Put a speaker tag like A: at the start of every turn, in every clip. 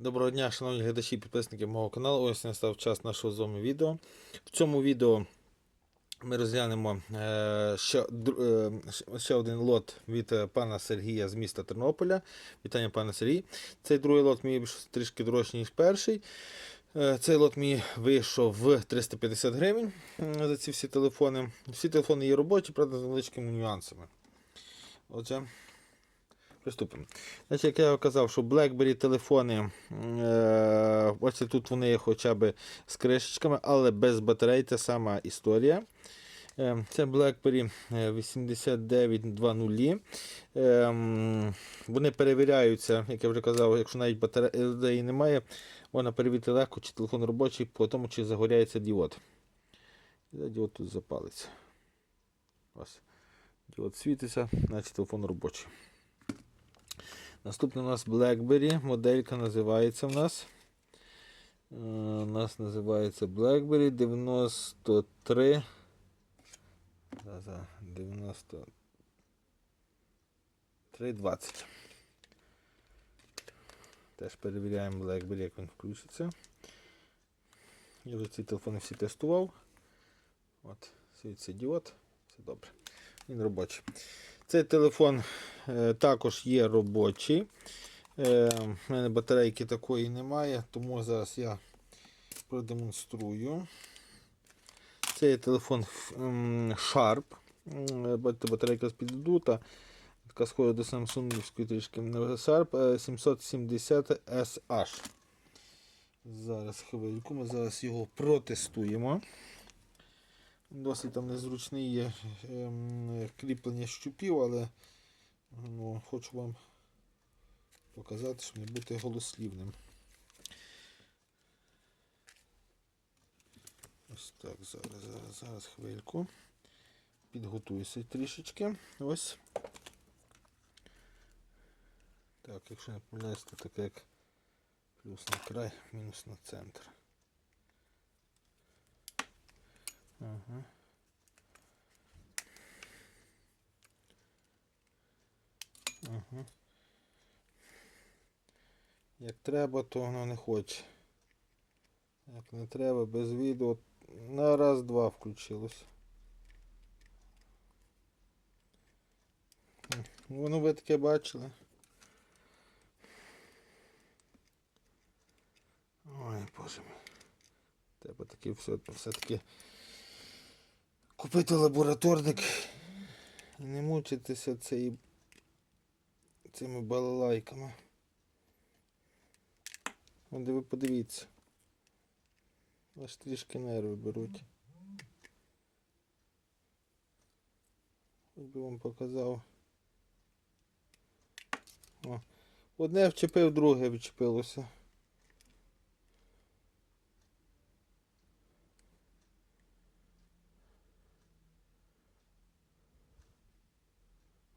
A: Доброго дня, шановні глядачі і підписники мого каналу. Ось настав час нашого з вами відео. В цьому відео ми розглянемо е, ще, е, ще один лот від е, пана Сергія з міста Тернополя. Вітання, пане Сергій. Цей другий лот мій трішки дорожчий, ніж перший. Цей лот мій вийшов в 350 гривень за ці всі телефони. Всі телефони є робочі, правда, з невеличкими нюансами. Отже, приступимо. Значить, як я казав, що BlackBerry телефони, е, ось тут вони хоча б з кришечками, але без батарей це сама історія. Е, Це BlackBerry е, 8920. Е, Вони перевіряються, як я вже казав, якщо навіть батареї немає, можна перевірити легко, чи телефон робочий, по тому, чи загоряється діод. Діод тут запалиться. Ось. Діод світиться, значить телефон робочий. Наступний у нас BlackBerry. Моделька називається в нас. Е, У нас називається BlackBerry 93. За 9320. Теж перевіряємо BlackBerry, як він включиться. Я вже ці телефони всі тестував. От, світиться діод. Все добре. Він робочий. Цей телефон також є робочий. Е, У мене батарейки такої немає, тому зараз я продемонструю. Це є телефон Sharp. Бачите, Батарейка з піддута. Така схожа до Samsung трішки. Sharp е, 770 SH. Зараз хвильку, ми зараз його протестуємо. Досить там незручний є ем, кріплення щупів, але ну, хочу вам показати, щоб не бути голослівним. Ось так, зараз, зараз, зараз хвильку. Підготуюся трішечки. Ось. Так, якщо не помиляюсь, то таке як плюс на край, мінус на центр. Ага. Ага. Як треба, то воно не хоче. Як не треба, без відео на раз-два включилось. Воно ви таке бачили. Ой, боже мій. Треба таки все, все-таки купити лабораторник і не мучитися цей, цими балалайками. Де ви подивіться. Аж трішки нерви беруть. Хоч би вам показав. О, одне вчепив, друге відчепилося.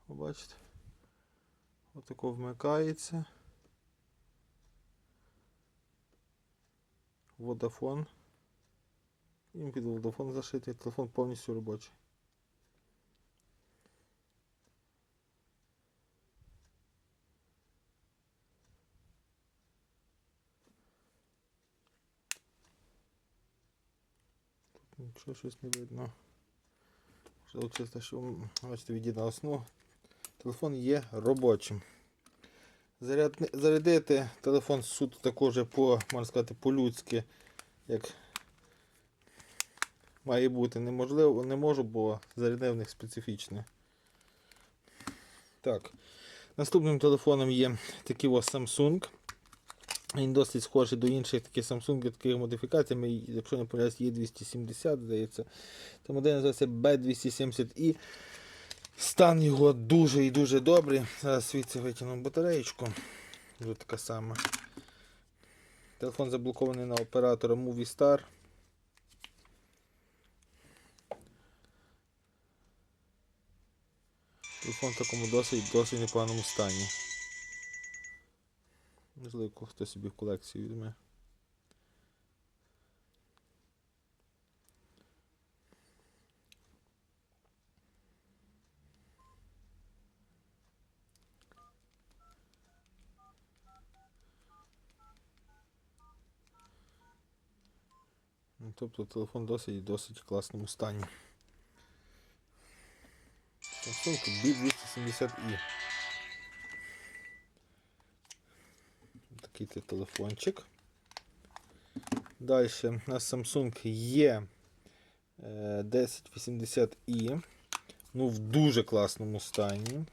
A: Бачите? Отако вмикається. Водафон. Їм під Водафон зашитий, телефон повністю робочий. Тут нічого щось не видно. Можливо, те, що бачите, від'єднав сну. Телефон є робочим. Зарядити телефон суто також по, можна сказати, по-людськи, як має бути неможливо, не можу, бо зарядне в них специфічне. Так. Наступним телефоном є такий ось Samsung. Він досить схожий до інших таких Samsung таких модифікаціями. Якщо не помиляюсь, є 270, здається. Це модель називається B270i. Стан його дуже і дуже добрий. Зараз звідси витягну батареєчку. Тут така сама. Телефон заблокований на оператора Movistar. Телефон в такому досить досить непоганому стані. Можливо, хтось собі в колекцію візьме. Тобто телефон досить досить в класному стані. Samsung B270i. Такий ти телефончик. Далі у нас Samsung є е, 1080i. Ну, в дуже класному стані.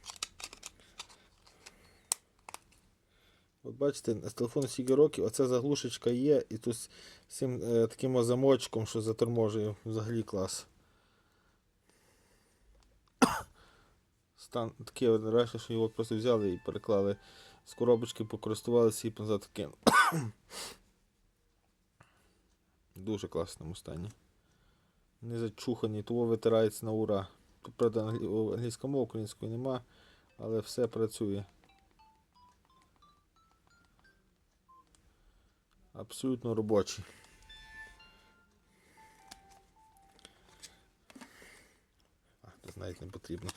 A: От бачите, з телефону стільки років, оця заглушечка є, і тут з цим е, таким замочком, що заторможує, взагалі клас. Стан такий раніше, що його просто взяли і переклали з коробочки, покористувалися і назад кинули. Дуже класному стані. Не зачуханий, того витирається на ура. Тут, правда, англійська мова, української нема, але все працює. Абсолютно робочий. А, тут навіть не потрібно.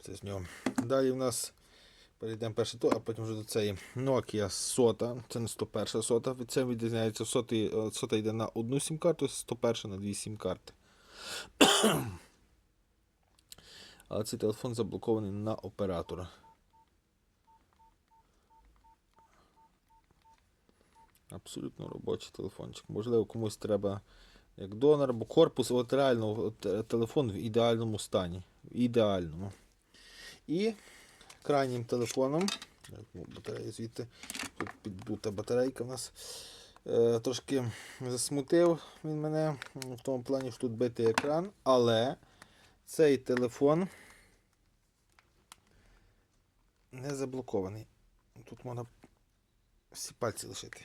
A: Це з нього. Далі в нас перейдемо перше то, а потім вже до цієї Nokia сота. Це не 101 сота. Це відрізняється сотий, е, сота йде на одну сім-карту, 101 на дві сім-карти. Але цей телефон заблокований на оператора. Абсолютно робочий телефончик. Можливо, комусь треба як донор, бо корпус от реально от, е, телефон в ідеальному стані. В ідеальному. І крайнім телефоном. Батарея звідти. Тут підбута батарейка в нас. Е, трошки засмутив він мене в тому плані, що тут битий екран, але цей телефон не заблокований. Тут можна всі пальці лишити.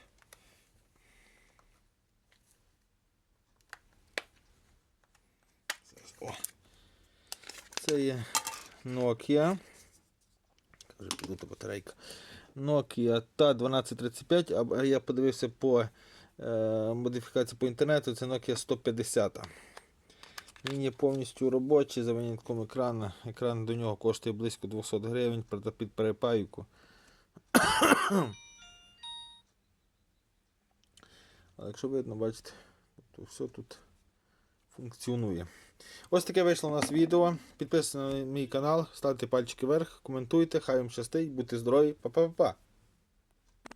A: Зараз, О. Це є Nokia. Каже, підута батарейка. Nokia та 1235, а я подивився по е, модифікації по інтернету, це Nokia 150. Він є повністю робочий за винятком екрану. Екран до нього коштує близько 200 гривень під перепаюку. Але якщо видно, бачите, то все тут функціонує. Ось таке вийшло у нас відео. Підписуйтесь на мій канал, ставте пальчики вверх, коментуйте, хай вам щастить, будьте здорові, па-па-па-па.